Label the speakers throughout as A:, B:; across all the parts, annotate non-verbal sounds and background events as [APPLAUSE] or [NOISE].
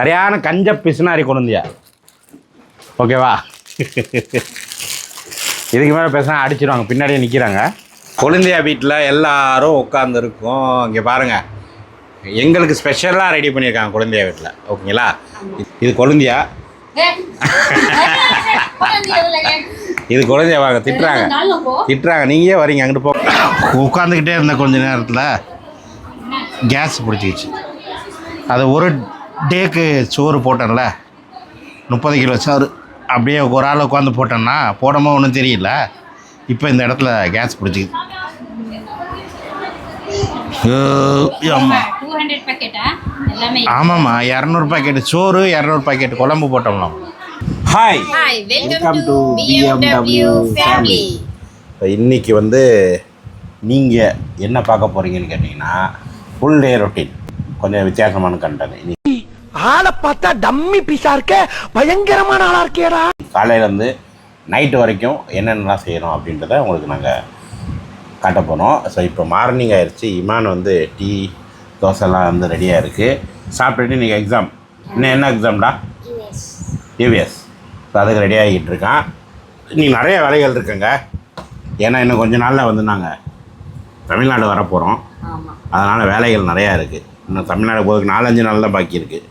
A: சரியான கஞ்ச பிசுனாரி குழந்தையா? ஓகேவா? இதுக்கு மேலே பேசினா அடிச்சிடுவாங்க பின்னாடியே நிற்கிறாங்க கொழுந்தியா வீட்டில் எல்லாரும் உட்காந்துருக்கோம் இங்கே பாருங்கள் எங்களுக்கு ஸ்பெஷலாக ரெடி பண்ணியிருக்காங்க குழந்தையா வீட்டில் ஓகேங்களா? இது கொழந்தையா? இது குழந்தைய வாங்க திட்டுறாங்க. திட்டுறாங்க. நீங்களே வரீங்க அங்கிட்டு போ. உட்காந்துக்கிட்டே இருந்த கொஞ்ச நேரத்தில். கேஸ் பிடிச்சிக்கிச்சு. அது ஒரு டேக்கு சோறு போட்டேன்ல. முப்பது கிலோ சோறு. அப்படியே ஒரு ஆள் உட்காந்து போட்டேன்னா போடாமல் ஒன்றும் தெரியல. இப்போ இந்த இடத்துல கேஸ் பிடிச்சிக்கிது ஆமாம்மா இரநூறு பாக்கெட்டு சோறு இரநூறு பாக்கெட் குழம்பு போட்டோம்லாம்
B: hi
A: welcome to
B: to
A: BMW
B: BMW family
A: இன்னைக்கு வந்து நீங்கள் என்ன பார்க்க போகிறீங்கன்னு கேட்டிங்கன்னா ஃபுல் டே ரொட்டீன் கொஞ்சம் வித்தியாசமான கண்டது இன்னைக்கு
C: ஆளை பார்த்தா டம்மி பீஸா இருக்க பயங்கரமான ஆளா இருக்கேடா.
A: காலையிலேருந்து நைட்டு வரைக்கும் என்னென்னலாம் செய்யணும் அப்படின்றத உங்களுக்கு நாங்கள் காட்ட போனோம் ஸோ இப்போ மார்னிங் ஆயிடுச்சு இமான் வந்து டீ தோசைலாம் வந்து ரெடியாக இருக்குது சாப்பிட்டுட்டு இன்றைக்கி எக்ஸாம் இன்னும் என்ன எக்ஸாம்டா யூவிஎஸ் ஸோ அதுக்கு ரெடி ஆகிட்டு இருக்கான். நீ நிறைய வேலைகள் இருக்குங்க. ஏன்னா இன்னும் கொஞ்ச நாளில் வந்து நாங்கள் தமிழ்நாடு வரப்போகிறோம்
B: ஆமா.
A: அதனால் வேலைகள் நிறையா இருக்குது இன்னும் தமிழ்நாடு போகிறதுக்கு நாலஞ்சு நாள் தான் பாக்கி இருக்குது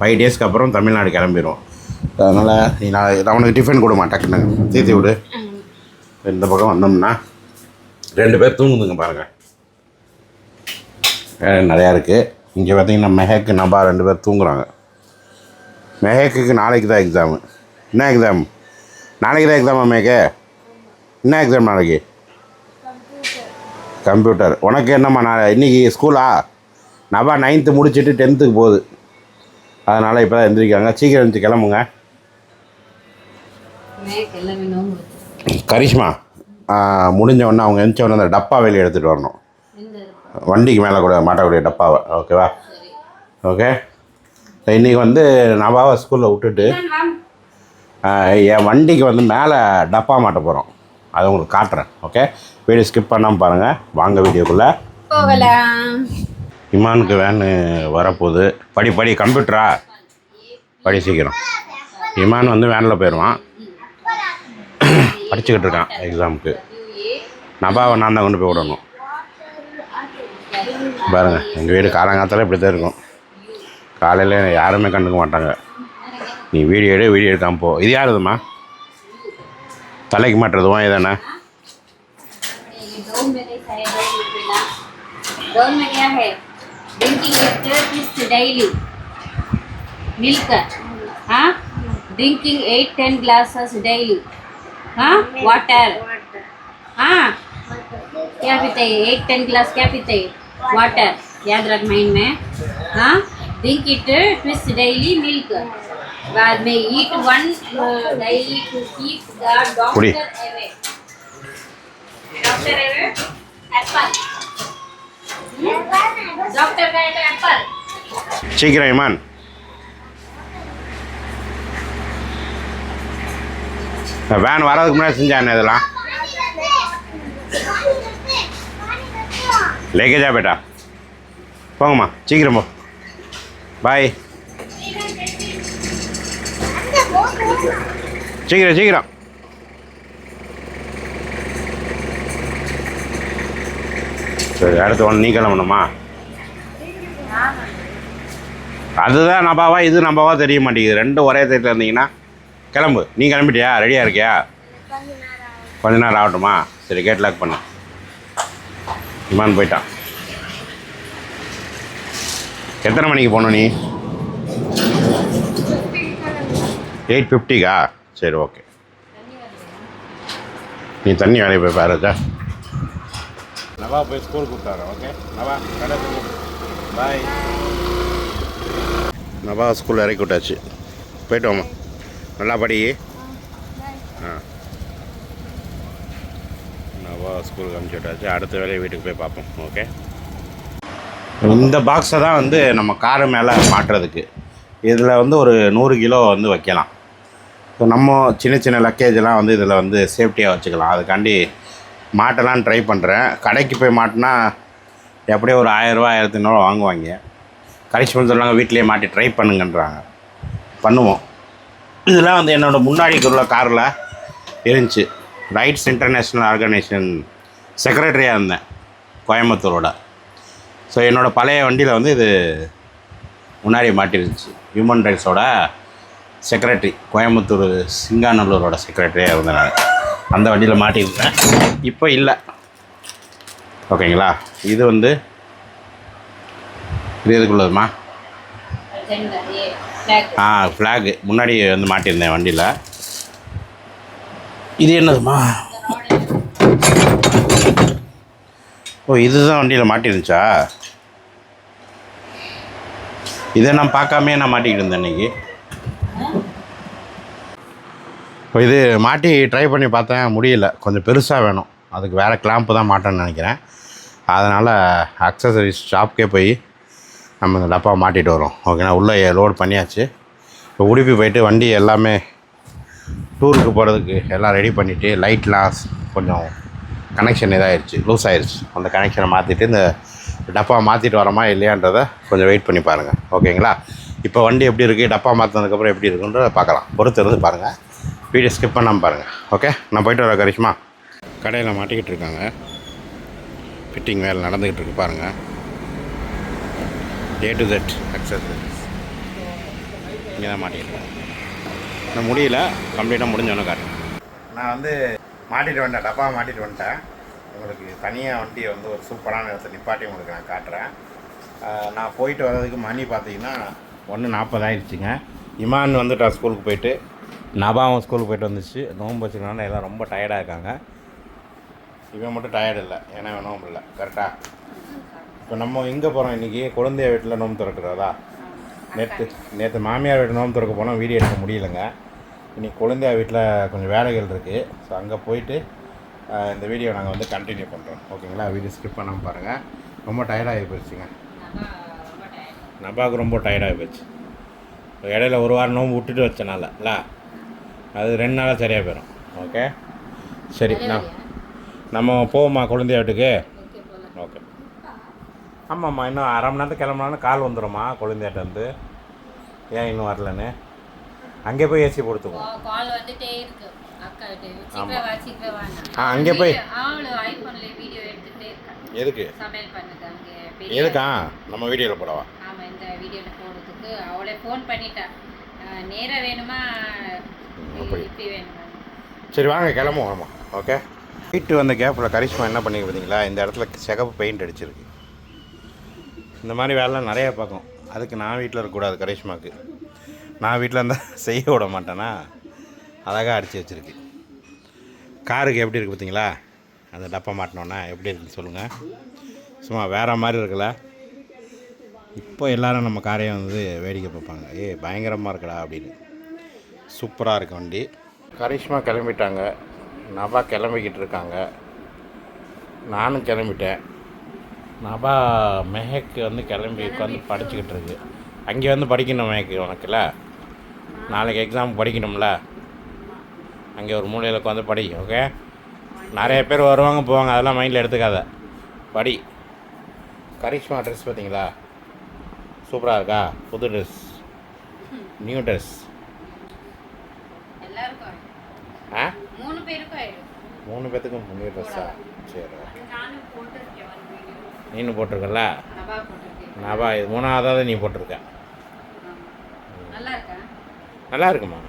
A: ஃபைவ் டேஸ்க்கு அப்புறம் தமிழ்நாடு கிளம்பிடும் அதனால் நீ நான் அவனுக்கு டிஃபன் கொடுமா டக்குன்னு தீத்தி விடு. இந்த பக்கம் வந்தோம்னா ரெண்டு பேர் தூங்குதுங்க பாருங்கள் வேலை நிறையா இருக்குது இங்கே பார்த்தீங்கன்னா மெஹக்கு நபா ரெண்டு பேர் தூங்குறாங்க. மெஹக்குக்கு நாளைக்கு தான் எக்ஸாமு என்ன எக்ஸாம் நாளைக்கு தான் எக்ஸாமா மேக்கு என்ன எக்ஸாம் நாளைக்கு? கம்ப்யூட்டர் உனக்கு என்னம்மா நான் இன்றைக்கி ஸ்கூலா நபா நைன்த்து முடிச்சுட்டு டென்த்துக்கு போகுது. அதனால் இப்போ தான் எந்திரிக்காங்க சீக்கிரம் எழுந்து கிளம்புங்க. கரிஷ்மா முடிஞ்ச உடனே அவங்க எந்த உடனே அந்த டப்பா வெளியே எடுத்துகிட்டு வரணும். வண்டிக்கு மேலே கூட மாட்டக்கூடிய டப்பாவை. ஓகேவா ஓகே இன்றைக்கி வந்து நபாவை ஸ்கூலில் விட்டுட்டு என் வண்டிக்கு வந்து மேலே டப்பா மாட்ட போகிறோம் அதை உங்களுக்கு காட்டுறேன். ஓகே வீடியோ ஸ்கிப் பண்ணாமல் பாருங்கள் வாங்க வீடியோக்குள்ளே.
B: போகலாம்.
A: இமானுக்கு வேனு வரப்போகுது படி படி கம்ப்யூட்டரா படி சீக்கிரம் இமான் வந்து வேனில் போயிடுவான் படிச்சுக்கிட்டு இருக்கான் எக்ஸாமுக்கு நபாவை நான் தான் கொண்டு போய் விடணும் பாருங்கள் எங்கள் வீடு காலங்காலத்தில் இப்படி தான் இருக்கும் காலையில் யாருமே கண்டுக்க மாட்டாங்க நீ வீடியோ எடு வீடியோ எடுக்காம போ இது யாருதும்மா தலைக்கு மாட்டுறதுவா இதானே
B: डोम में नहीं खाए डोम में पीला डोम में क्या है डेली मिल्क हाँ drinking eight ten glasses daily हाँ वाटर हाँ क्या पीते हैं? एट टेन ग्लास क्या पीते हैं? वाटर याद रख माइंड में हाँ drink it twist daily milk बाद में eat one
A: daily
B: to keep the doctor away doctor away apple
A: சீக்கிரம் இமான் வேன் வர்றதுக்கு முன்னாடி செஞ்சானே இதெல்லாம்? லேக்கேஜா பேட்டா போங்கம்மா சீக்கிரம் போ. பாய் சீக்கிரம் சீக்கிரம். சரி அடுத்து ஒன்று நீ கிளம்பணுமா அதுதான் நம்பாவா இது நம்பாவா தெரிய மாட்டேங்குது. ரெண்டும் ஒரே தேட்டில் இருந்தீங்கன்னா கிளம்பு. நீ கிளம்பிட்டியா? ரெடியாக இருக்கியா? கொஞ்ச நேரம் ஆகட்டுமா? சரி கேட் லாக் பண்ணு. இமான் போயிட்டான். எத்தனை மணிக்கு போகணும் நீ? எயிட் ஃபிஃப்டிக்கா சரி ஓகே நீ தண்ணி வேலையை போய் பாருக்கா நவா போய் ஸ்கூல் கூப்பிட்டாரு ஓகே நவா பாய் நவா ஸ்கூல் இறக்கி விட்டாச்சு போயிட்டு வாம்மா நல்லா படி ஆ நவா ஸ்கூலுக்கு அனுப்பிச்சி விட்டாச்சு அடுத்த வேலையை வீட்டுக்கு போய் பார்ப்போம் ஓகே இந்த பாக்ஸை தான் வந்து நம்ம காரு மேலே மாட்டுறதுக்கு. இதில் வந்து ஒரு நூறு கிலோ வந்து வைக்கலாம். ஸோ நம்ம சின்ன சின்ன லக்கேஜெல்லாம் வந்து இதில் வந்து சேஃப்டியாக வச்சுக்கலாம். அதுக்காண்டி மாட்டலான்னு ட்ரை பண்ணுறேன் கடைக்கு போய் மாட்டினா எப்படியும் ஒரு ஆயிரரூவா ஆயிரத்தி ஐநூறுவா வாங்குவாங்க. கடைசி வந்து சொல்லுவாங்க வீட்டிலேயே மாட்டி ட்ரை பண்ணுங்கன்றாங்க. பண்ணுவோம். இதெல்லாம் வந்து என்னோடய முன்னாடி உள்ள காரில் இருந்துச்சு. ரைட்ஸ் இன்டர்நேஷ்னல் ஆர்கனைசேஷன் செக்ரட்டரியாக இருந்தேன் கோயம்புத்தூரோட. ஸோ என்னோடய பழைய வண்டியில் வந்து இது முன்னாடி மாட்டிருந்துச்சு. ஹியூமன் ரைட்ஸோட செக்ரட்டரி கோயம்புத்தூர் சிங்காநல்லூரோட செக்ரட்டரியாக இருந்தேன் நான். அந்த வண்டியில் மாட்டியிருந்தேன் இப்போ இல்லை. ஓகேங்களா? இது வந்து இது எதுக்குள்ளதுமா ஆ ஃப்ளாகு முன்னாடி வந்து மாட்டியிருந்தேன் வண்டியில். இது என்னதுமா? ஓ இதுதான் வண்டியில் மாட்டிருந்துச்சா? இதை நான் பார்க்காமே நான் மாட்டிக்கிட்டு இருந்தேன் இன்றைக்கி இப்போ இது மாட்டி ட்ரை பண்ணி பார்த்தேன் முடியல. கொஞ்சம் பெருசாக வேணும். அதுக்கு வேறு கிளாம்ப்பு தான் மாட்டேன்னு நினைக்கிறேன். அதனால் அக்சசரிஸ் ஷாப்க்கே போய் நம்ம இந்த டப்பா மாட்டிகிட்டு வரோம். ஓகேண்ணா உள்ளே லோட் பண்ணியாச்சு. இப்போ உடுப்பி போயிட்டு வண்டி எல்லாமே டூருக்கு போகிறதுக்கு எல்லாம் ரெடி பண்ணிவிட்டு லைட்லாம் கொஞ்சம் கனெக்ஷன் இதாகிடுச்சு லூஸ் ஆயிடுச்சு அந்த கனெக்ஷனை மாற்றிட்டு இந்த டப்பா மாற்றிட்டு வரோமா இல்லையான்றதை கொஞ்சம் வெயிட் பண்ணி பாருங்கள் ஓகேங்களா இப்போ வண்டி எப்படி இருக்குது டப்பா மாற்றினதுக்கப்புறம் எப்படி இருக்குன்றதை பார்க்கலாம். பொறுத்து இருந்து பாருங்கள் வீடியோ ஸ்கிப் பண்ணாமல் பாருங்கள் ஓகே நான் போயிட்டு வரேன் கரிஷ்மா. கடையில் மாட்டிக்கிட்டு இருக்காங்க. ஃபிட்டிங் வேலை நடந்துக்கிட்டு இருக்கு பாருங்கள் ஏ டு தட் அக்சசரிஸ் இங்கே தான் மாட்டிக்கிட்டேன் நான் முடியல. கம்ப்ளீட்டாக முடிஞ்சோன்னு காட்டுறேன் நான் வந்து மாட்டிட்டு வந்துட்டேன் டப்பா மாட்டிட்டு வந்துட்டேன். உங்களுக்கு தனியாக வண்டியை வந்து ஒரு சூப்பரான இடத்துல நிப்பாட்டி உங்களுக்கு நான் காட்டுறேன். நான் போயிட்டு வர்றதுக்கு மணி பார்த்தீங்கன்னா ஒன்று நாற்பது ஆயிடுச்சுங்க. இமான் வந்துட்டான் ஸ்கூலுக்கு போயிட்டு. நபாவும் ஸ்கூலுக்கு போயிட்டு வந்துச்சு. நோன்பு வச்சுக்கனால எல்லாம் ரொம்ப டயர்டாக இருக்காங்க. இவன் மட்டும் டயர்டு இல்லை. ஏன்னா இவன் நோம்பு இல்லை. கரெக்டாக இப்போ நம்ம எங்கே போகிறோம் இன்றைக்கி குழந்தைய வீட்டில் நோம்பு திறக்கிறதா? நேற்று நேற்று மாமியார் வீட்டு நோம்பு திறக்க போனோம். வீடியோ எடுக்க முடியலங்க. இன்னைக்கு குழந்தையா வீட்டில் கொஞ்சம் வேலைகள் இருக்குது ஸோ அங்கே போயிட்டு இந்த வீடியோ நாங்கள் வந்து கண்டினியூ பண்ணுறோம் ஓகேங்களா வீடியோ ஸ்கிப் பண்ணாமல் பாருங்கள் ரொம்ப டயர்டாகி போயிடுச்சுங்க. நபாவுக்கு ரொம்ப டயர்டாகி இப்போ இடையில ஒரு வாரம் நோம்பு விட்டுட்டு வச்சனால இல்ல? அது ரெண்டு நாளாக சரியாக போயிடும் ஓகே சரி நான் நம்ம போவோமா குழந்தைய வீட்டுக்கு. ஓகே ஆமாம்மா இன்னும் அரை மணி நேரத்துக்கு கிளம்புனாலும் கால் வந்துடும்மா குழந்தையாட்ட வந்து. ஏன் இன்னும் வரலன்னு? அங்கே போய் ஏசி போடுத்துக்குவோம்
B: வந்துட்டே இருக்கு. வான்னு.
A: ஆ, அங்கே போய். எதுக்கு? எதுக்கா? நம்ம வீடியோவில் போடவா?
B: இந்த போடுறதுக்கு. அவளே ஃபோன் பண்ணிட்டா. அஹ், நேரா வேணுமா?
A: அப்படி. சரி வாங்க கிளம்புவோம் ஆமாம் ஓகே வீட்டு வந்த கேப்பில் கரிஷ்மா என்ன பண்ணி பார்த்தீங்களா? இந்த இடத்துல சிகப்பு பெயிண்ட் அடிச்சிருக்கு. இந்த மாதிரி வேலைலாம் நிறைய பார்க்கும். அதுக்கு நான் வீட்டில் இருக்கக்கூடாது கரிஷ்மாவுக்கு நான் வீட்டில் இருந்தால் [LAUGHS] செய்ய விட மாட்டேனா? அழகாக அடித்து வச்சிருக்கு. காருக்கு எப்படி இருக்குது பார்த்தீங்களா? அந்த டப்பா மாட்டினோன்னா எப்படி இருக்குன்னு சொல்லுங்கள் சும்மா வேறு மாதிரி இருக்குல்ல? இப்போ எல்லாரும் நம்ம காரையை வந்து வேடிக்கை பார்ப்பாங்க. ஏய் பயங்கரமாக இருக்குடா அப்படின்னு. சூப்பராக இருக்கு வண்டி. கரிஷ்மா கிளம்பிட்டாங்க. நபா கிளம்பிக்கிட்டு இருக்காங்க. நானும் கிளம்பிட்டேன். நபா மெஹக்கு வந்து கிளம்பி உட்காந்து படிச்சுக்கிட்டு இருக்கு. அங்கே வந்து படிக்கணும் மெஹக் உனக்குல. நாளைக்கு எக்ஸாம் படிக்கணும்ல. அங்கே ஒரு மூலையில் உட்காந்து படி ஓகே நிறைய பேர் வருவாங்க போவாங்க. அதெல்லாம் மைண்டில் எடுத்துக்காத. படி. கரிஷ்மா ட்ரெஸ் பார்த்தீங்களா? சூப்பராக இருக்கா? புது ட்ரெஸ் நியூ ட்ரெஸ். ஆ?
B: மூணு பேருக்கும் ஆயிடும்.
A: மூணு பேத்துக்கும் நியூ ட்ரெஸ்ஸா சரி நீனு போட்டிருக்கல
B: நபா
A: இது மூணாவதாவது நீ போட்டிருக்க.
B: நல்லா இருக்கா?
A: நல்லா இருக்குமா?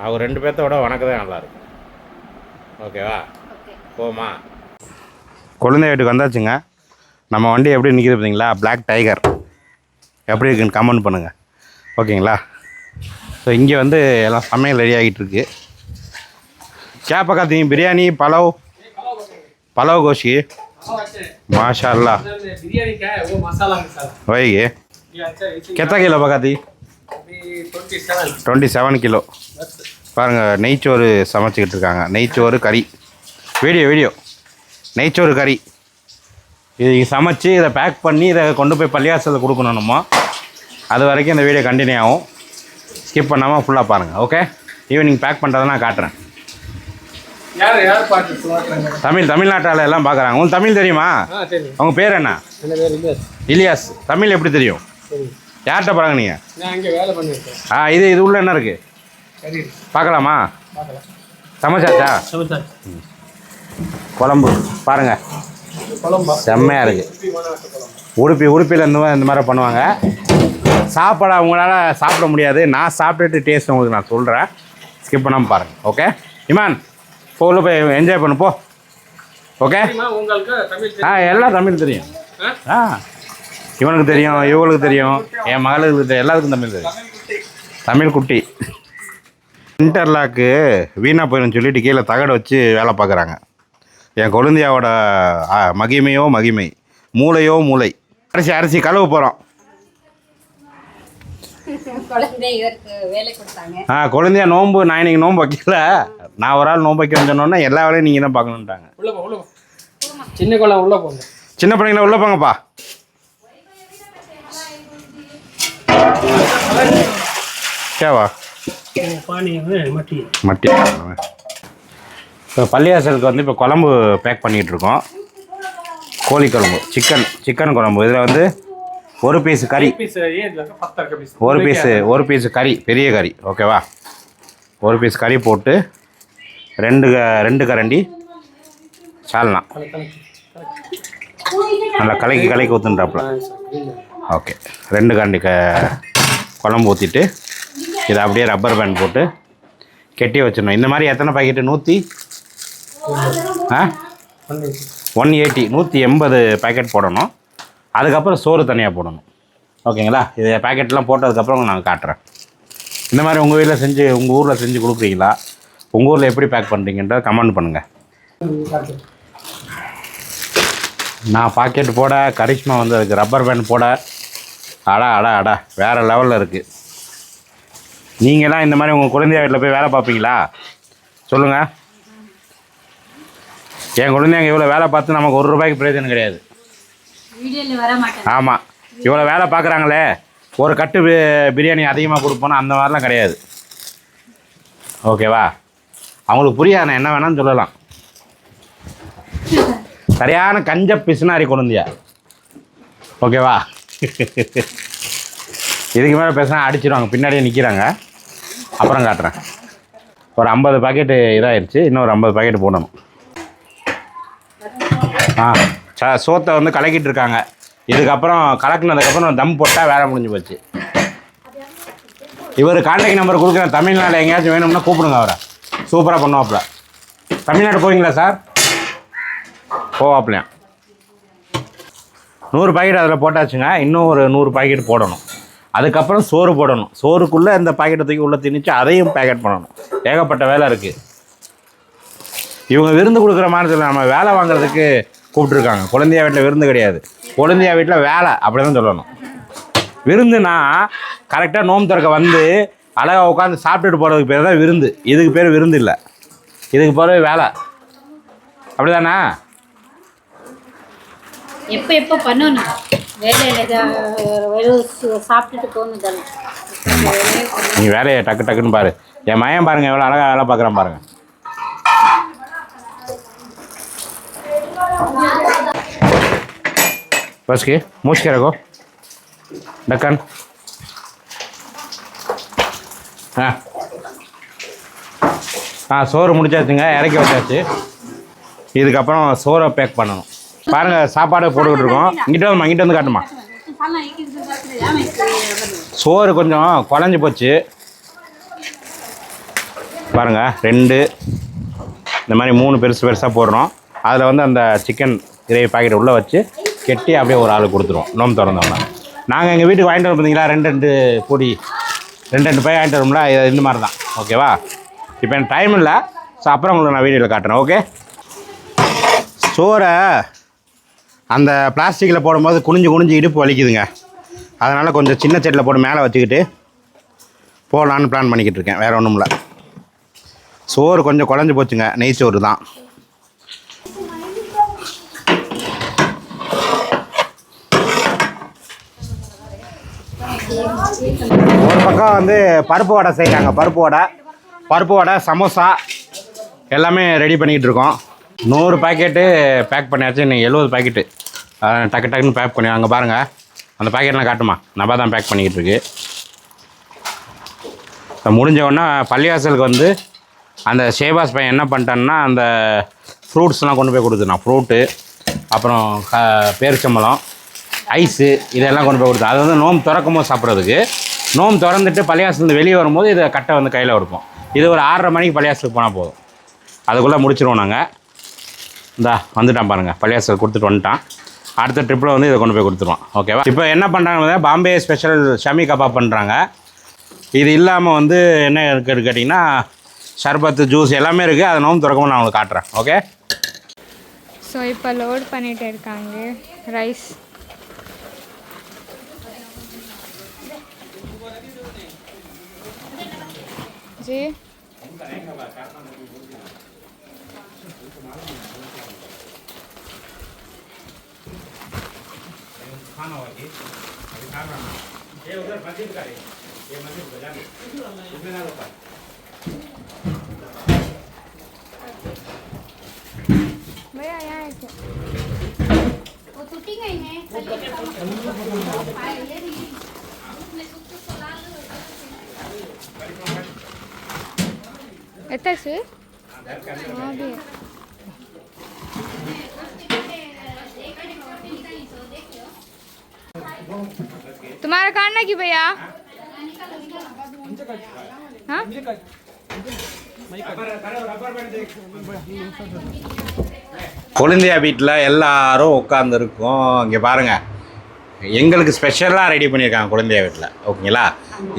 A: அவங்க ரெண்டு பேர்த்த விட உனக்கு தான் நல்லா இருக்கும். ஓகேவா
B: ஓகே
A: போமா குழந்தை வீட்டுக்கு வந்தாச்சுங்க. நம்ம வண்டி எப்படி நிற்கிது பார்த்தீங்களா? Black டைகர் எப்படி இருக்குன்னு கமெண்ட் பண்ணுங்கள் ஓகேங்களா ஸோ இங்கே வந்து எல்லாம் சமையல் ரெடி ஆகிட்டு இருக்கு क्या पकाती हैं बिरयानी पलाव पलाव गोशी माशा अल्लाह
D: बिरयानी क्या है वो मसाला मसाला
A: वही है
D: ये अच्छा इसी
A: कितना kilo पकाती
D: twenty seven
A: twenty seven kilo பாருங்கள் நெய்ச்சோறு சமைச்சிக்கிட்டு இருக்காங்க நெய்ச்சோறு கறி வீடியோ வீடியோ நெய்ச்சோறு கறி இது சமைச்சு இதை பேக் பண்ணி இதை கொண்டு போய் பள்ளியாசலில் கொடுக்கணும் நம்ம. அது வரைக்கும் இந்த வீடியோ கண்டினியூ ஆகும். ஸ்கிப் பண்ணாமல் ஃபுல்லாக பாருங்கள் ஓகே ஈவினிங் பேக் பண்ணுறதை நான் காட்டுறேன். தமிழ் தமிழ்நாட்டால் எல்லாம் பார்க்குறாங்க உங்களுக்கு தமிழ் தெரியுமா? அவங்க பேர் என்ன? இலியாஸ். தமிழ் எப்படி தெரியும்? யார்கிட்ட போகிறாங்க நீங்கள் ஆ இது இது உள்ள என்ன இருக்குது பார்க்கலாமா சமைச்சாச்சா? குழம்பு பாருங்கள்
D: குழம்பா
A: செம்மையாக இருக்குது உடுப்பி உடுப்பியில் இந்த மாதிரி இந்த மாதிரி பண்ணுவாங்க. சாப்பாடு அவங்களால சாப்பிட முடியாது. நான் சாப்பிட்டுட்டு டேஸ்ட் உங்களுக்கு நான் சொல்கிறேன் ஸ்கிப் பண்ணாமல் பாருங்கள் ஓகே இமான் போ உள்ள போய் என்ஜாய் பண்ணு போ. ஓகே
D: தெரியுமா உங்களுக்கு தமிழ்
A: ஆ எல்லாம் தமிழ் தெரியும்.
D: ஆ?
A: இவனுக்கு தெரியும் இவங்களுக்கு தெரியும் என் மகளுக்கு தெரியும் எல்லாத்துக்கும் தமிழ் தெரியும். தமிழ் குட்டி. இன்டர்லாக்கு வீணாக போயிடும் சொல்லிட்டு கீழே தகடு வச்சு வேலை பார்க்குறாங்க. என் கொழுந்தியாவோட ஆ, மகிமையோ மகிமை. மூளையோ மூளை. அரிசி அரிசி கழுவ போகிறோம்
B: குழந்தை இவருக்கு வேலை கொடுத்தாங்க.
A: ஆ கொழுந்தியா நோன்பு நான் இன்னைக்கு நோன்பு வைக்கல. நான் ஒரு ஆள் நோன்பு வைக்கிறேன்னு சொன்னோன்னே எல்லா வேலையும் நீங்கள் தான் பார்க்கணுன்ட்டாங்க
D: உள்ள போ உள்ள போ. சின்ன குழம்பு உள்ள போங்க.
A: சின்ன பிள்ளைங்கள உள்ள போங்கப்பா. கேவா
D: பானி மட்டி.
A: மட்டி. இப்போ பள்ளியாசலுக்கு வந்து இப்போ குழம்பு பேக் பண்ணிகிட்டு இருக்கோம் கோழி குழம்பு சிக்கன் சிக்கன் குழம்பு. இதில் வந்து ஒரு பீஸ் கறி ஒரு பீஸு ஒரு பீஸ் கறி பெரிய கறி ஓகேவா ஒரு பீஸ் கறி போட்டு ரெண்டு க- ரெண்டு கரண்டி சால்னா. நல்லா கலக்கி கலக்கி ஊற்றுன்றாப்புல ஓகே ரெண்டு கரண்டி க குழம்பு ஊற்றிட்டு இதை அப்படியே ரப்பர் பேண்ட் போட்டு கெட்டி வச்சிடணும். இந்த மாதிரி எத்தனை பாக்கெட்டு நூற்றி ஆ? ஒன் எயிட்டி நூற்றி எண்பது பேக்கெட் போடணும். அதுக்கப்புறம் சோறு தனியாக போடணும். ஓகேங்களா? இது பாக்கெட்லாம் போட்டதுக்கப்புறம் நான் காட்டுறேன். இந்த மாதிரி உங்கள் வீட்டில் செஞ்சு உங்கள் ஊரில் செஞ்சு கொடுக்குறீங்களா? உங்கள் ஊரில் எப்படி பேக் பண்ணுறீங்கன்றத கமெண்ட் பண்ணுங்கள் நான் பாக்கெட் போட கரிஷ்மா வந்து அதுக்கு ரப்பர் பேண்ட் போட. அடா அடா அடா வேறு லெவலில் இருக்குது நீங்களாம் இந்த மாதிரி உங்கள் குழந்தைய வீட்டில் போய் வேலை பார்ப்பீங்களா? சொல்லுங்கள் என் குழந்தைங்க இவ்வளோ வேலை பார்த்து நமக்கு ஒரு ரூபாய்க்கு பிரயோஜனம் கிடையாது. ஆமாம் இவ்வளோ வேலை பார்க்குறாங்களே ஒரு கட்டு பிரியாணி அதிகமாக கொடுப்போனா அந்த மாதிரிலாம் கிடையாது. ஓகேவா அவங்களுக்கு புரியாது நான் என்ன வேணாலும் சொல்லலாம். சரியான கஞ்ச பிசுனாரி குழந்தையா? ஓகேவா இதுக்கு மேலே பேசினா அடிச்சிடுவாங்க பின்னாடியே நிற்கிறாங்க அப்புறம் காட்டுறேன். ஒரு ஐம்பது பாக்கெட்டு இதாகிடுச்சு இன்னொரு ஐம்பது பாக்கெட் போடணும். சோத்தை வந்து கலக்கிட்டு இருக்காங்க. இதுக்கப்புறம் கலக்குனதுக்கப்புறம் தம் போட்டால் வேலை முடிஞ்சு போச்சு. இவர் கான்டாக்ட் நம்பர் கொடுக்குறேன் தமிழ்நாடு எங்கேயாச்சும் வேணும்னா கூப்பிடுங்க அவரை. சூப்பராக பண்ணுவாப்புல. தமிழ்நாடு போவீங்களா சார்? போவாப்லையா நூறு பாக்கெட் அதில் போட்டாச்சுங்க. இன்னும் ஒரு நூறு பாக்கெட் போடணும். அதுக்கப்புறம் சோறு போடணும். சோறுக்குள்ளே இந்த பாக்கெட்டை தூக்கி உள்ளே திணிச்சு அதையும் பேக்கெட் பண்ணணும். ஏகப்பட்ட வேலை இருக்குது இவங்க விருந்து கொடுக்குற மாதிரி நம்ம வேலை வாங்குறதுக்கு கூப்பிட்ருக்காங்க குழந்தையா வீட்டில் விருந்து கிடையாது. குழந்தையா வீட்டில் வேலை அப்படி தான் சொல்லணும். விருந்துனா கரெக்டாக நோம்பு திறக்க வந்து அழகாக உட்காந்து சாப்பிட்டுட்டு போகிறதுக்கு பேர் தான் விருந்து. இதுக்கு பேர் விருந்து இல்லை. இதுக்கு பேர் வேலை. அப்படிதானே?
B: எப்போ எப்போ பண்ணணும்? வேலையில் சாப்பிட்டுட்டு போகணும் தானே.
A: நீ வேலையை டக்கு டக்குன்னு பாரு. என் மயன் பாருங்க எவ்வளோ அழகாக வேலை பார்க்குறான் பாருங்க. બસ કે મૂછ કે રાખો ઢક્કન ஆ ஆ சோறு முடிச்சாச்சுங்க இறக்கி வச்சாச்சு. இதுக்கப்புறம் சோறை பேக் பண்ணணும். பாருங்கள் சாப்பாடு போட்டுக்கிட்டு இருக்கோம். இங்கிட்ட வந்துமா இங்கிட்ட வந்து காட்டுமா சோறு கொஞ்சம் குழஞ்சி போச்சு. பாருங்கள் ரெண்டு. இந்த மாதிரி மூணு பெருசு பெருசாக போடுறோம். அதில் வந்து அந்த சிக்கன் கிரேவி பாக்கெட் உள்ளே வச்சு கெட்டி அப்படியே ஒரு ஆள் கொடுத்துருவோம். நோம் திறந்தோம்னா. நாங்கள் எங்கள் வீட்டுக்கு வாங்கிட்டு வரோம் பார்த்தீங்களா? ரெண்டு ரெண்டு பொடி. ரெண்டு ரெண்டு பையன் வாங்கிட்டு வரோம்ல இது இந்த மாதிரி தான். ஓகேவா இப்போ எனக்கு டைம் இல்லை. ஸோ அப்புறம் உங்களுக்கு நான் வீடியோவில் காட்டுறேன். ஓகே சோறை அந்த பிளாஸ்டிக்கில் போடும்போது குனிஞ்சு குனிஞ்சு இடுப்பு வலிக்குதுங்க. அதனால் கொஞ்சம் சின்ன செட்டில் போட்டு மேலே வச்சுக்கிட்டு போகலான்னு பிளான் பண்ணிக்கிட்டு இருக்கேன். வேறு ஒன்றும் இல்லை சோறு கொஞ்சம் குழஞ்சி போச்சுங்க. நெய் சோறு தான். ஒரு பக்கம் வந்து பருப்பு வடை செய்கிறாங்க பருப்பு வடை. பருப்பு வடை சமோசா எல்லாமே ரெடி பண்ணிக்கிட்டு இருக்கோம். நூறு பாக்கெட்டு பேக் பண்ணியாச்சு. இன்னைக்கு எழுபது பாக்கெட்டு டக்கு டக்குன்னு பேக் பண்ணி அங்கே பாருங்கள் அந்த பாக்கெட்லாம் காட்டுமா? நபா தான் பேக் பண்ணிக்கிட்டு இருக்கு. முடிஞ்ச உடனே பள்ளிவாசலுக்கு வந்து அந்த ஷேபாஸ் பையன் என்ன பண்ணிட்டான்னா அந்த ஃப்ரூட்ஸ்லாம் கொண்டு போய் கொடுத்துருந்தான் ஃப்ரூட்டு அப்புறம் க பேரிச்சம்பழம் ஐஸு இதெல்லாம் கொண்டு போய் கொடுத்தோம் அது வந்து நோம் திறக்கும் போது சாப்பிட்றதுக்கு. நோம் திறந்துட்டு பழையாசுலேருந்து வெளியே வரும்போது இதை கட்டை வந்து கையில் கொடுப்போம் இது ஒரு ஆறரை மணிக்கு பழையாசுக்கு போனால் போதும். அதுக்குள்ளே முடிச்சிருவோம் நாங்கள் இந்தா வந்துட்டான் பாருங்கள் பள்ளிவாசல் கொடுத்துட்டு வந்துட்டான். அடுத்த ட்ரிப்பில் வந்து இதை கொண்டு போய் கொடுத்துருவோம் ஓகேவா இப்போ என்ன பண்ணுறாங்க பாம்பே ஸ்பெஷல் ஷமி கபாப் பண்ணுறாங்க இது இல்லாமல் வந்து என்ன இருக்குது கேட்டிங்கன்னா ஷர்பத்து ஜூஸ் எல்லாமே இருக்குது அதை நோம் திறக்கவும் நான் உங்களுக்கு காட்டுறேன். ஓகே
E: ஸோ இப்போ லோட் பண்ணிகிட்டு இருக்காங்க. Rice gì mấy ai ai Ủa, tôi tính ngày भी तुम्हारा काटना की भैया हाँ
A: கொழுந்தியா வீட்டில் எல்லாரும் உட்காந்துருக்கோம் இங்கே பாருங்கள் எங்களுக்கு ஸ்பெஷலாக ரெடி பண்ணியிருக்காங்க கொழுந்தியா வீட்டில் ஓகேங்களா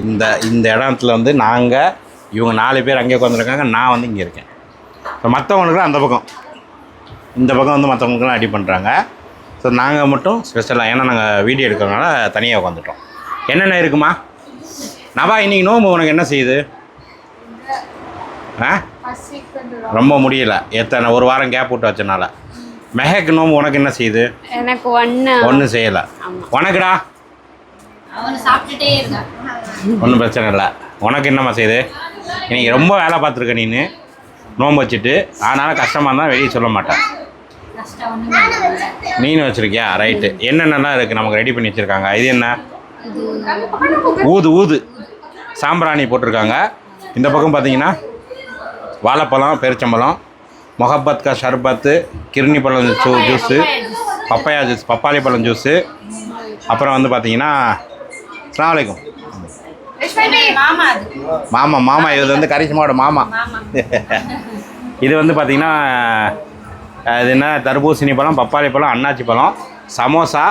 A: இந்த இந்த இடத்துல வந்து நாங்கள் இவங்க நாலு பேர் அங்கே உட்காந்துருக்காங்க நான் வந்து இங்கே இருக்கேன். இப்போ மற்றவங்களுக்குலாம் அந்த பக்கம். இந்த பக்கம் வந்து மற்றவங்களுக்குலாம் ரெடி பண்ணுறாங்க ஸோ நாங்கள் மட்டும் ஸ்பெஷலாக ஏன்னா நாங்கள் வீடியோ எடுக்கிறதுனால தனியாக உட்காந்துட்டோம். என்னென்ன இருக்குமா? நபா இன்னைக்கு நோம்பு உனக்கு என்ன செய்யுது? ஆ? ரொம்ப முடியல. எத்தனை ஒரு வாரம் கேப் விட்டு வச்சனால. மெஹக் நோம்பு உனக்கு என்ன செய்யுது?
B: எனக்கு ஒன்று
A: ஒன்றும் செய்யலை. உனக்குடா?
B: அவனை சாப்பிட்டுட்டே இருக்கான்
A: ஒன்றும் பிரச்சனை இல்லை. உனக்கு என்னம்மா செய்யுது? இன்றைக்கி ரொம்ப வேலை பார்த்துருக்க நீனு. நோம்பு வச்சுட்டு. அதனால் கஷ்டமாக இருந்தால் வெளியே சொல்ல மாட்டேன் மீன் வச்சுருக்கியா? ரைட்டு என்னென்னலாம் இருக்குது நமக்கு ரெடி பண்ணி வச்சுருக்காங்க. இது என்ன? ஊது ஊது. சாம்பிராணி போட்டிருக்காங்க. இந்த பக்கம் பார்த்தீங்கன்னா வாழைப்பழம் பெருச்சம்பழம் மொஹப்பத் கா ஷர்பத்து கிருணி பழம் ஜூ ஜூஸு பப்பையா ஜூஸ் பப்பாளி பழம் ஜூஸு. அப்புறம் வந்து பார்த்தீங்கன்னா அலாம் வலைக்கம்
B: மாமா அது.
A: மாமா மாமா இது வந்து கரிஷ்மாவோட மாமா.
B: மாமா.
A: இது வந்து பார்த்தீங்கன்னா அஹ், இது என்ன தர்பூசணி பழம் பப்பாளி பழம் அன்னாச்சி பழம் சமோசா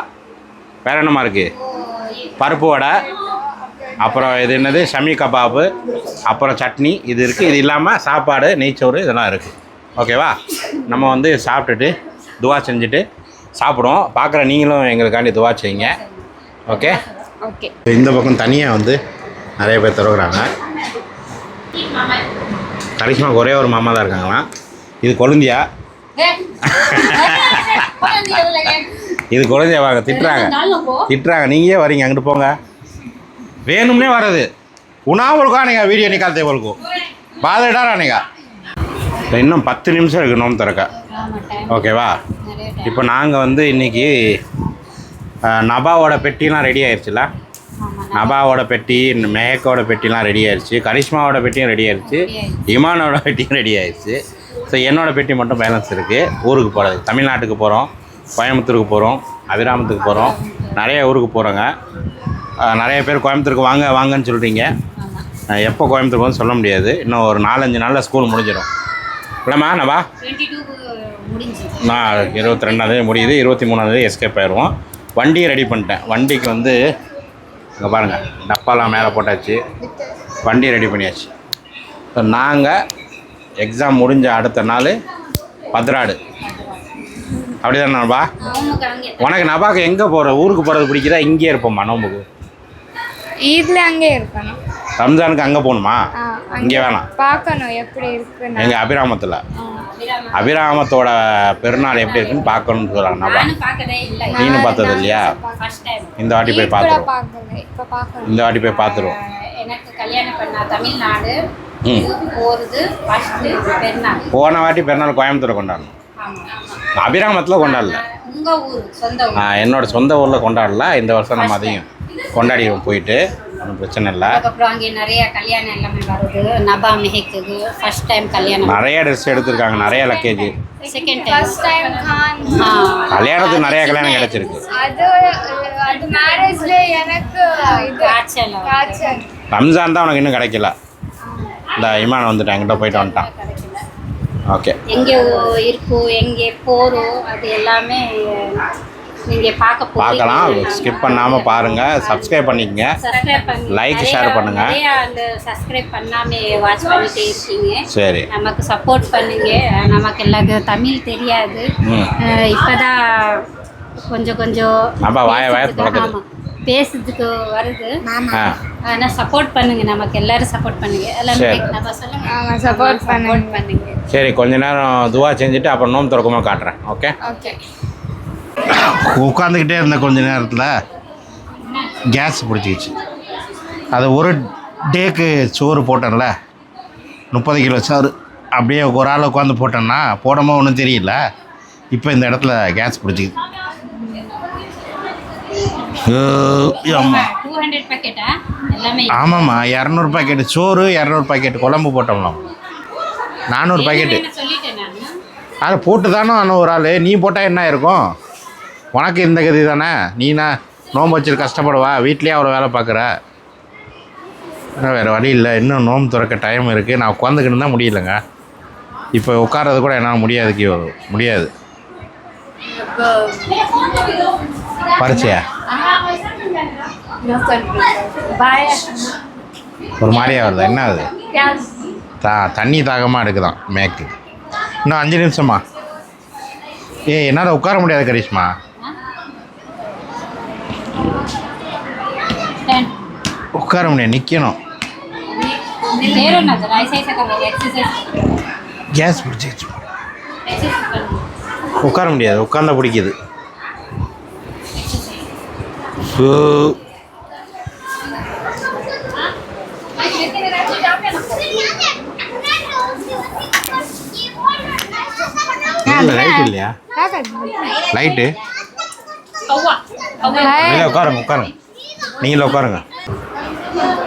A: வேற என்னமா இருக்குது பருப்பு வடை அப்புறம் இது என்னது ஷமி கபாபு அப்புறம் சட்னி இது இருக்குது இது இல்லாமல் சாப்பாடு நெய்ச்சோறு இதெல்லாம் இருக்குது ஓகேவா நம்ம வந்து சாப்பிட்டுட்டு துவா செஞ்சுட்டு சாப்பிடுவோம். பார்க்குற நீங்களும் எங்களுக்காண்டி துவா செய்யுங்க. ஓகே
B: ஓகே
A: இந்த பக்கம் தனியாக வந்து நிறைய பேர் திறகுறாங்க கரிஷ்மாவுக்கு ஒரே ஒரு மாமா தான் இருக்காங்களாம் இது கொழுந்தியா? இது குழந்தைய வாங்க திட்டுறாங்க. திட்டுறாங்க நீங்களே வரீங்க? அங்கிட்டு போங்க. வேணும்னே வர்றது. உணாவுக்கா நீங்கள் வீடியோ நிக்கால் தேவலுக்கும் பாதடா நீங்கள் இன்னும் பத்து நிமிஷம் இருக்கு நோம்பு திறக்க. ஓகேவா? இப்போ நாங்கள் வந்து இன்னைக்கு நபாவோட பெட்டிலாம் ரெடி ஆயிடுச்சுல நபாவோட பெட்டி மேக்கோட பெட்டிலாம் ரெடி ஆயிடுச்சு கரிஷ்மாவோட பெட்டியும் ரெடி ஆயிடுச்சு இமானோட பெட்டியும் ரெடி ஆயிடுச்சு ஸோ என்னோட பெட்டி மட்டும் பேலன்ஸ் இருக்குது ஊருக்கு போகிறது தமிழ்நாட்டுக்கு போகிறோம் கோயம்புத்தூருக்கு போகிறோம் அபிராமத்துக்கு போகிறோம் நிறைய ஊருக்கு போகிறோங்க நிறைய பேர் கோயம்புத்தூருக்கு வாங்க வாங்கன்னு சொல்கிறீங்க எப்போ கோயம்புத்தூருக்கு வந்து சொல்ல முடியாது. இன்னும் ஒரு நாலஞ்சு நாளில் ஸ்கூல் முடிஞ்சிடும். இல்லைம்மா நபா? நான் இருபத்தி ரெண்டாந்தேதி முடியுது. இருபத்தி மூணாந்தேதி எஸ்கேப் ஆயிடுவோம் வண்டியை ரெடி பண்ணிட்டேன். வண்டிக்கு வந்து இங்கே பாருங்கள் டப்பாலாம் மேலே போட்டாச்சு. வண்டி ரெடி பண்ணியாச்சு. இப்போ நாங்கள் எக்ஸாம் முடிஞ்ச அடுத்த நாள் பத்ராடு. அப்படி தானே உனக்கு நபாக்கு எங்கே போகிற ஊருக்கு போகிறது பிடிக்குதா? இங்கேயே இருப்போம்மா நோம்புக்கு?
E: இதில் அங்கே இருப்பேன்.
A: ரம்ஜானுக்கு அங்கே போகணுமா? இங்கே வேணாம்.
E: பார்க்கணும் எப்படி இருக்குன்னு.
A: எங்கள் அபிராமத்தில். அபிராமத்தோட பெருநாள் எப்படி இருக்குன்னு பார்க்கணும்னு சொல்கிறாங்க நபா
B: நானும்
A: பார்த்தது இல்லையா?
B: ஃபர்ஸ்ட் டைம்
A: இந்த வாட்டி போய்
E: இப்ப
A: பார்த்துருவோம் இந்த வாட்டி போய் பார்த்துருவோம்.
B: எனக்கு கல்யாணம் பண்ணா தமிழ்நாடு
A: போன வாட்டி பெருநாள் கோயம்புத்தூர் கொண்டாடணும். அபிராமத்தில் கொண்டாடல.
B: உங்க ஊர் சொந்த ஊர்.
A: ஆ, என்னோட சொந்த ஊரில் கொண்டாடல. இந்த வருஷம் நம்ம அதையும் கொண்டாடிடுவோம் போயிட்டு. ஒன்றும் பிரச்சனை இல்லை.
B: அதுக்கப்புறம் அங்கே நிறைய கல்யாணம் எல்லாமே வருது. நபா மெஹிக்கு ஃபர்ஸ்ட் டைம் கல்யாணம்.
A: நிறைய ட்ரெஸ் எடுத்திருக்காங்க நிறைய லக்கேஜ்
B: செகண்ட் டைம்
A: கல்யாணத்துக்கு நிறைய கல்யாணம் கிடைச்சிருக்கு.
E: அது அது மேரேஜ்ல எனக்கு
A: ரம்ஜான் தான் உனக்கு இன்னும் கிடைக்கல. இந்த இமான் வந்துட்டான் என்கிட்ட போயிட்டு வந்துட்டான். ஓகே.
B: எங்கே இருக்கும் எங்கே போகிறோம் அது எல்லாமே.
A: பார்க்கலாம். ஸ்கிப் பண்ணாமல் பாருங்கள் சப்ஸ்கிரைப் பண்ணிக்கங்க.
B: சப்ஸ்கிரைப் பண்ணுங்க
A: Like,
B: நிறைய-
A: share பண்ணுங்க.
B: சப்ஸ்கிரைப் பண்ணாம வாட்ச் பண்ணிட்டே இருக்கீங்க.
A: சரி.
B: நமக்கு சப்போர்ட் பண்ணுங்க. நமக்கு எல்லாருக்கும் தமிழ் தெரியாது. இப்பதான் கொஞ்சம் கொஞ்சம்
A: ஆமா, வாய வாய
B: பேசுறதுக்கு- வருது. ஆனா சப்போர்ட் பண்ணுங்க. நமக்கு எல்லாரும் சப்போர்ட் பண்ணுங்க. எல்லாமே. நம்ம சொல்லுங்க. சப்போர்ட் பண்ணுங்க.
A: சரி கொஞ்ச நேரம் துவா செஞ்சுட்டு அப்புறம் நோம்பு திறக்குமா காட்டுறேன். ஓகே?
E: ஓகே.
A: உட்காந்துக்கிட்டே இருந்த கொஞ்ச நேரத்தில். கேஸ் பிடிச்சிக்கிச்சு. அது ஒரு டேக்கு சோறு போட்டேன்ல. முப்பது கிலோ சோறு. அப்படியே ஒரு ஆள் உட்காந்து போட்டேன்னா போடாமல் ஒன்றும் தெரியல. இப்போ இந்த இடத்துல கேஸ் பிடிச்சிக்கிது
B: பேக்கெட்டா
A: ஆமாம்மா இரநூறு பாக்கெட்டு சோறு இரநூறு பாக்கெட் குழம்பு போட்டோம்னா நானூறு பாக்கெட்டு அதை போட்டு தானே ஆனால் ஒரு ஆள். நீ போட்டால் என்ன இருக்கும்? உனக்கு இந்த கதி தானே? நீனா? நோன்பு நோம்பு கஷ்டப்படுவா? வீட்லேயே அவ்வளோ வேலை பார்க்குற? வேறு வழி இல்லை. இன்னும் நோம்பு துறக்க டைம் இருக்குது நான் உட்காந்துக்கிட்டு தான் முடியலங்க. இப்போ உட்கார்றது கூட என்னால் முடியாது கியோ முடியாது. பறிச்சியா ஒரு மாதிரியா வருது? என்ன அது? தா தண்ணி தாகமாக எடுக்குதான் மேக்கு. இன்னும் அஞ்சு நிமிஷமா. ஏ என்னால் உட்கார முடியாது கரிஷ்மா. உட்கார முடியாது நிற்கணும் கேஸ்
B: பண்ணுங்க
A: உட்கார முடியாது உட்காந்தா பிடிக்குது. ஓ. இல்ல, லைட் இல்லையா? லைட்டு உட்காருங்க உட்காருங்க. நீங்களே உட்காருங்க.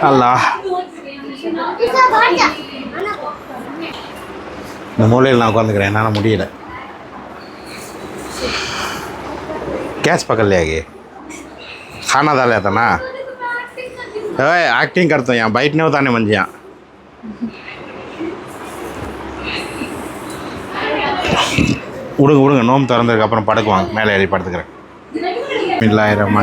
A: அல்லாஹ் இந்த மூலையில் நான் உட்காந்துக்கிறேன் என்னால் முடியல. கேஸ் பக்கலையாகி காணாதாலையா தானா ஏய் ஆக்டிங் என் பைட்னே தானே மஞ்சியான். விடுங்க விடுங்க நோம் திறந்ததுக்கு அப்புறம் படுக்குவாங்க மேலே ஏறி படுத்துக்கிறேன். இல்லாயிரம்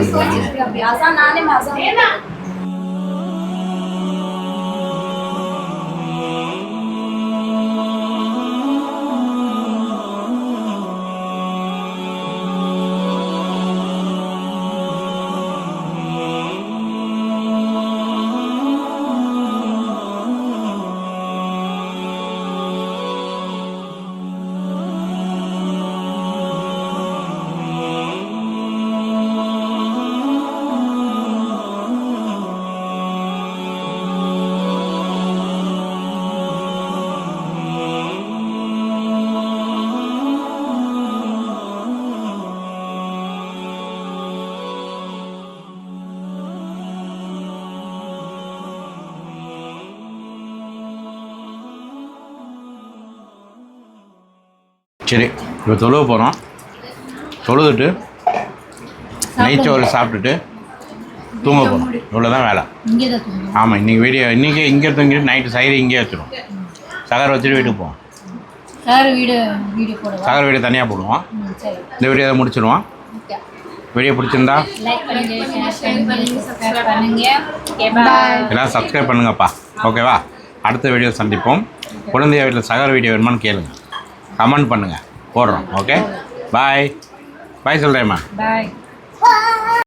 A: சரி இப்போ தொழுவ போகிறோம் தொழுதுட்டு நெய்ச்சோறு சாப்பிட்டுட்டு தூங்க போகிறோம் இவ்வளோ தான் வேலை.
B: இங்கே.
A: ஆமாம் இன்றைக்கி வீடியோ இன்றைக்கி இங்கே தூங்கிட்டு நைட்டு சைடு இங்கேயே வச்சிடும் சகர் வச்சுட்டு வீட்டுக்கு போவோம். சகர் வீடியோ தனியாக போடுவோம். இந்த வீடியோ அதை முடிச்சிடுவோம்
B: ஓகே.
A: வீடியோ பிடிச்சிருந்தா
B: லைக் பண்ணுங்க ஷேர் பண்ணுங்க சப்ஸ்கிரைப் பண்ணுங்க. ஓகே பாய்
A: எல்லாம் சப்ஸ்கிரைப் பண்ணுங்கப்பா. ஓகேவா அடுத்த வீடியோ சந்திப்போம். குழந்தைய வீட்டில் சகர் வீடியோ வேணுமான்னு கேளுங்க. கமெண்ட் பண்ணுங்கள் போடுறோம். ஓகே பாய் பாய் சொல்கிறேம்மா
B: பாய்